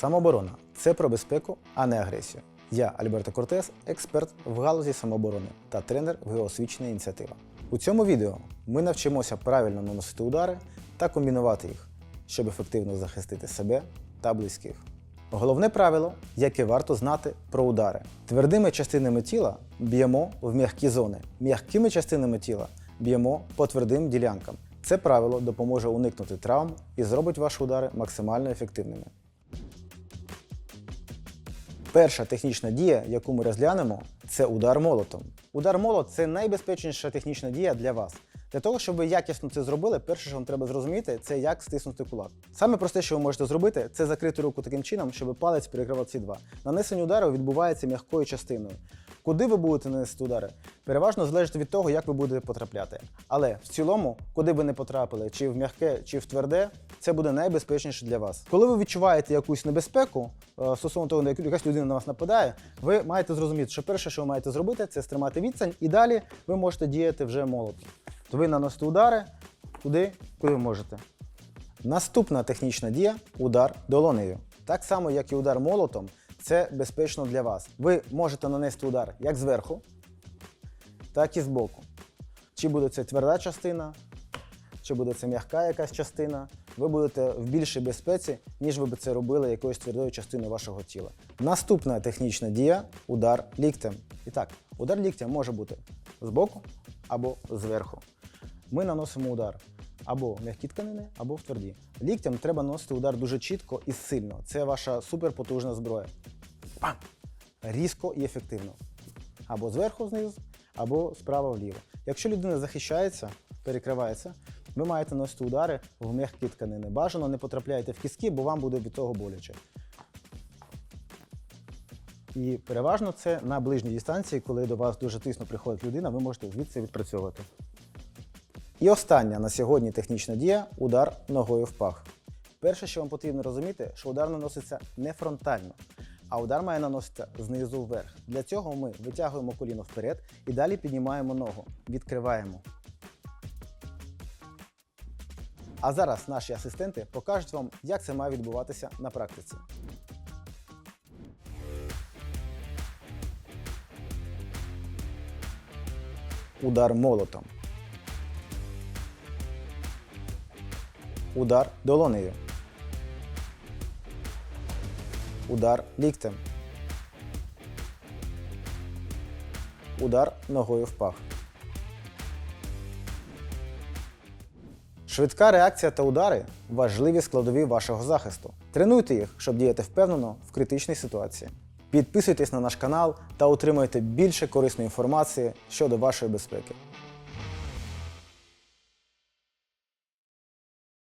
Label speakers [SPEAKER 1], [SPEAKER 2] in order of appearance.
[SPEAKER 1] Самооборона це про безпеку, а не агресію. Я Альберто Кортес, експерт в галузі самооборони та тренер в геосвічна ініціатива. У цьому відео ми навчимося правильно наносити удари та комбінувати їх, щоб ефективно захистити себе та близьких. Головне правило, яке варто знати про удари. Твердими частинами тіла б'ємо в м'які зони, м'якими частинами тіла б'ємо по твердим ділянкам. Це правило допоможе уникнути травм і зробить ваші удари максимально ефективними. Перша технічна дія, яку ми розглянемо, це удар молотом. Удар молот це найбезпечніша технічна дія для вас. Для того, щоб ви якісно це зробили, перше, що вам треба зрозуміти, це як стиснути кулак. Саме просте, що ви можете зробити, це закрити руку таким чином, щоб палець перекривав ці два. Нанесення удару відбувається м'якою частиною. Куди ви будете нанести удари, переважно залежить від того, як ви будете потрапляти. Але в цілому, куди ви не потрапили, чи в м'яке, чи в тверде, це буде найбезпечніше для вас. Коли ви відчуваєте якусь небезпеку е, стосовно того, як якась людина на вас нападає, ви маєте зрозуміти, що перше, що ви маєте зробити, це стримати відстань, і далі ви можете діяти вже молотом. То ви наносите удари туди, куди можете. Наступна технічна дія удар долонею. Так само, як і удар молотом, це безпечно для вас. Ви можете нанести удар як зверху, так і збоку. Чи буде це тверда частина, чи буде це м'яка якась частина, ви будете в більшій безпеці, ніж ви б це робили якоюсь твердою частиною вашого тіла. Наступна технічна дія удар ліктем. І так, удар ліктем може бути збоку або зверху. Ми наносимо удар або в м'які тканини, або в тверді. Ліктям треба наносити удар дуже чітко і сильно. Це ваша суперпотужна зброя. Пам! Різко і ефективно. Або зверху знизу, або справа вліво. Якщо людина захищається, перекривається, ви маєте наносити удари в м'які тканини. Бажано не потрапляйте в кістки, бо вам буде від того боляче. І переважно це на ближній дистанції, коли до вас дуже тисно приходить людина, ви можете звідси відпрацьовувати. І остання на сьогодні технічна дія удар ногою в пах. Перше, що вам потрібно розуміти, що удар наноситься не фронтально, а удар має наноситися знизу вверх. Для цього ми витягуємо коліно вперед і далі піднімаємо ногу, відкриваємо. А зараз наші асистенти покажуть вам, як це має відбуватися на практиці. Удар молотом. Удар долонею. Удар ліктем. Удар ногою в пах. Швидка реакція та удари важливі складові вашого захисту. Тренуйте їх, щоб діяти впевнено в критичній ситуації. Підписуйтесь на наш канал та отримуйте більше корисної інформації щодо вашої безпеки.